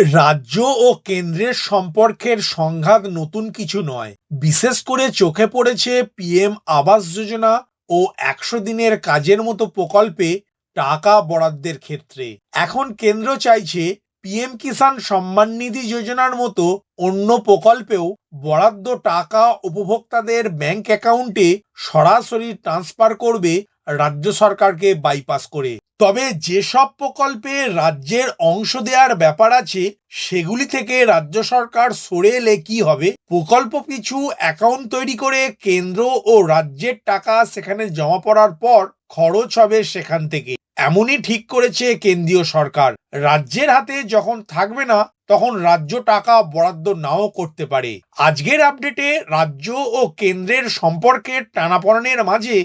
রাজ্য ও কেন্দ্রের সম্পর্কের সংঘাত নতুন কিছু নয়। বিশেষ করে চোখে পড়েছে পিএম আবাস যোজনা ও একশো দিনের কাজের মতো প্রকল্পে টাকা বরাদ্দের ক্ষেত্রে। এখন কেন্দ্র চাইছে পিএম কিষাণ সম্মান নিধি যোজনার মতো অন্য প্রকল্পেও বরাদ্দ টাকা উপভোক্তাদের ব্যাংক অ্যাকাউন্টে সরাসরি ট্রান্সফার করবে রাজ্য সরকারকে বাইপাস করে। তবে যেসব প্রকল্পে রাজ্যের অংশ দেওয়ার ব্যাপার আছে, সেগুলি থেকে রাজ্য সরকার সরে এলে কি হবে? প্রকল্প পিছু অ্যাকাউন্ট তৈরি করে কেন্দ্র ও রাজ্যের টাকা সেখানে জমা পড়ার পর খরচ হবে সেখান থেকে। এমনই ঠিক করেছে কেন্দ্রীয় সরকার। রাজ্যের হাতে যখন থাকবে না, তখন রাজ্য টাকা বরাদ্দ নাও করতে পারে। আজকের আপডেটে রাজ্য ও কেন্দ্রের সম্পর্কের টানাপড়েনের মাঝে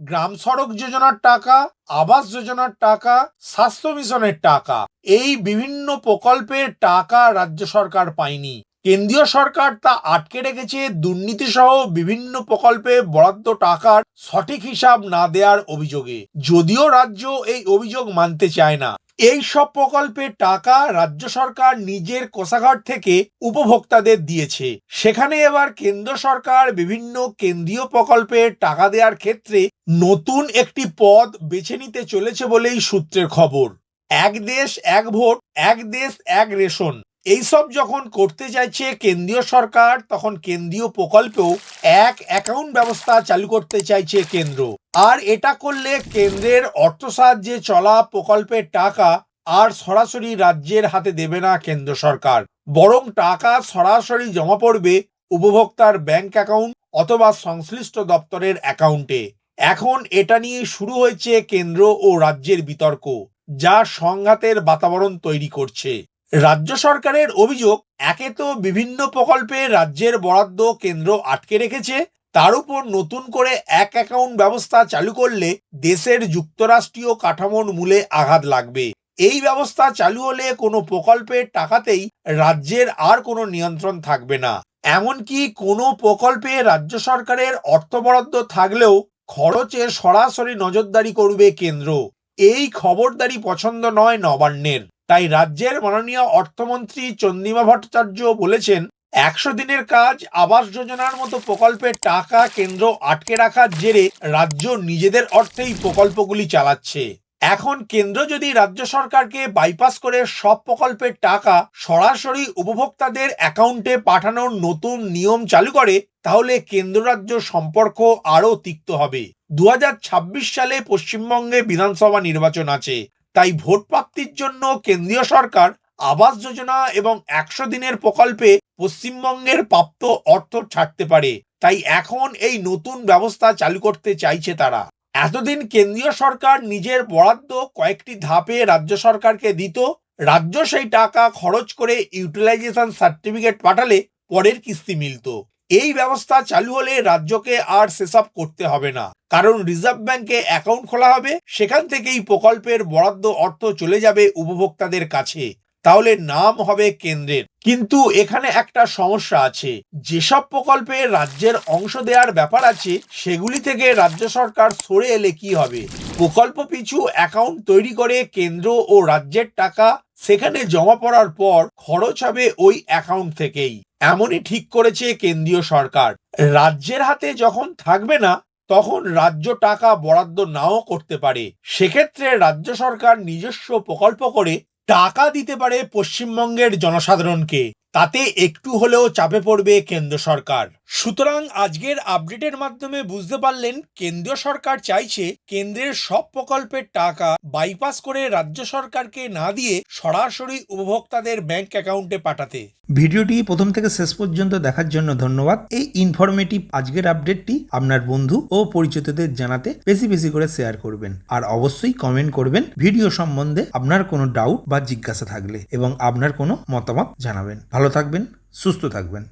গ্রাম সড়ক যোজনার টাকা, আবাস যোজনার টাকা, স্বাস্থ্য মিশনের টাকা। এই বিভিন্ন প্রকল্পের টাকা রাজ্য সরকার পায়নি। কেন্দ্রীয় সরকার তা আটকে রেখেছে দুর্নীতি সহ বিভিন্ন প্রকল্পে বরাদ্দ টাকার সঠিক হিসাব না দেওয়ার অভিযোগে। যদিও রাজ্য এই অভিযোগ মানতে চায় না। এই সব প্রকল্পের টাকা রাজ্য সরকার নিজের কোষাঘর থেকে উপভোক্তাদের দিয়েছে। সেখানে এবার কেন্দ্র সরকার বিভিন্ন কেন্দ্রীয় প্রকল্পের টাকা দেওয়ার ক্ষেত্রে নতুন একটি পদ বেছে নিতে চলেছে বলেই সূত্রের খবর। এক দেশ, এক ভোট, এক দেশ, এক রেশন। এইসব যখন করতে চাইছে কেন্দ্রীয় সরকার, তখন কেন্দ্রীয় প্রকল্পেও এক অ্যাকাউন্ট ব্যবস্থা চালু করতে চাইছে কেন্দ্র। আর এটা করলে কেন্দ্রের অর্থ সাহায্যে চলা প্রকল্পের টাকা আর সরাসরি রাজ্যের হাতে দেবে না কেন্দ্র সরকার। বরং টাকা সরাসরি জমা পড়বে উপভোক্তার ব্যাংক অ্যাকাউন্ট অথবা সংশ্লিষ্ট দপ্তরের অ্যাকাউন্টে এখন এটা নিয়ে শুরু হয়েছে কেন্দ্র ও রাজ্যের বিতর্ক, যা সংঘাতের বাতাবরণ তৈরি করছে। রাজ্য সরকারের অভিযোগ, একে তো বিভিন্ন প্রকল্পে রাজ্যের বরাদ্দ কেন্দ্র আটকে রেখেছে। তার উপর নতুন করে এক অ্যাকাউন্ট ব্যবস্থা চালু করলে দেশের যুক্তরাষ্ট্রীয় কাঠামোর মূলে আঘাত লাগবে। এই ব্যবস্থা চালু হলে কোনো প্রকল্পের টাকাতেই রাজ্যের আর কোনো নিয়ন্ত্রণ থাকবে না। এমনকি কোনো প্রকল্পে রাজ্য সরকারের অর্থ বরাদ্দ থাকলেও খরচে সরাসরি নজরদারি করবে কেন্দ্র। এই খবরদারি পছন্দ নয় নবান্নের। তাই রাজ্যের মাননীয় অর্থমন্ত্রী চন্দ্রিমা ভট্টাচার্য বলেছেন, একশো দিনের কাজ, আবাস যোজনার মতো প্রকল্পের টাকা কেন্দ্র আটকে রাখার জেরে রাজ্য নিজেদের অর্থেই প্রকল্পগুলি চালাচ্ছে। এখন কেন্দ্র যদি রাজ্য সরকারকে বাইপাস করে সব প্রকল্পের টাকা সরাসরি উপভোক্তাদের অ্যাকাউন্টে পাঠানোর নতুন নিয়ম চালু করে, তাহলে কেন্দ্র রাজ্য সম্পর্ক আরও তিক্ত হবে। দু হাজার ছাব্বিশ সালে পশ্চিমবঙ্গে বিধানসভা নির্বাচন আছে। তাই ভোট প্রাপ্তির জন্য কেন্দ্রীয় সরকার আবাস যোজনা এবং একশো দিনের প্রকল্পে পশ্চিমবঙ্গের প্রাপ্ত অর্থ ছাড়তে পারে। তাই এখন এই নতুন ব্যবস্থা চালু করতে চাইছে তারা। এতদিন কেন্দ্রীয় সরকার নিজের বরাদ্দ কয়েকটি ধাপে রাজ্য সরকারকে দিত। রাজ্য সেই টাকা খরচ করে ইউটিলাইজেশন সার্টিফিকেট পাঠালে পরের কিস্তি মিলত। এই ব্যবস্থা চালু হলে রাজ্যকে আর সেসব করতে হবে না। কারণ রিজার্ভ ব্যাংকে অ্যাকাউন্ট খোলা হবে, সেখান থেকেই প্রকল্পের বরাদ্দ অর্থ চলে যাবে উপভোক্তাদের কাছে। তাহলে নাম হবে কেন্দ্রের। কিন্তু এখানে একটা সমস্যা আছে। যেসব প্রকল্পে রাজ্যের অংশ দেওয়ার ব্যাপার আছে, সেগুলি থেকে রাজ্য সরকার সরে এলে কি হবে? প্রকল্প পিছু অ্যাকাউন্ট তৈরি করে কেন্দ্র ও রাজ্যের টাকা সেখানে জমা পড়ার পর খরচ হবে ওই অ্যাকাউন্ট থেকেই। এমনই ঠিক করেছে কেন্দ্রীয় সরকার। রাজ্যের হাতে যখন থাকবে না, তখন রাজ্য টাকা বরাদ্দ নাও করতে পারে। সেক্ষেত্রে রাজ্য সরকার নিজস্ব প্রকল্প করে টাকা দিতে পারে পশ্চিমবঙ্গের জনসাধারণকে। তাতে একটু হলেও চাপে পড়বে কেন্দ্র সরকার। সুতরাং আজকের আপডেটের মাধ্যমে বুঝতে পারলেন কেন্দ্রীয় সরকার চাইছে কেন্দ্রের সব প্রকল্পের টাকা বাইপাস করে রাজ্য সরকারকে না দিয়ে সরাসরি উপভোক্তাদের ব্যাংক অ্যাকাউন্টে পাঠাতে। ভিডিওটি প্রথম থেকে শেষ পর্যন্ত দেখার জন্য ধন্যবাদ। এই ইনফরমেটিভ আজকের আপডেটটি আপনার বন্ধু ও পরিচিতদের জানাতে বেশি বেশি করে শেয়ার করবেন। আর অবশ্যই কমেন্ট করবেন ভিডিও সম্বন্ধে আপনার কোনো ডাউট বা জিজ্ঞাসা থাকলে এবং আপনার কোনো মতামত জানাবেন। ভালো থাকবেন, সুস্থ থাকবেন।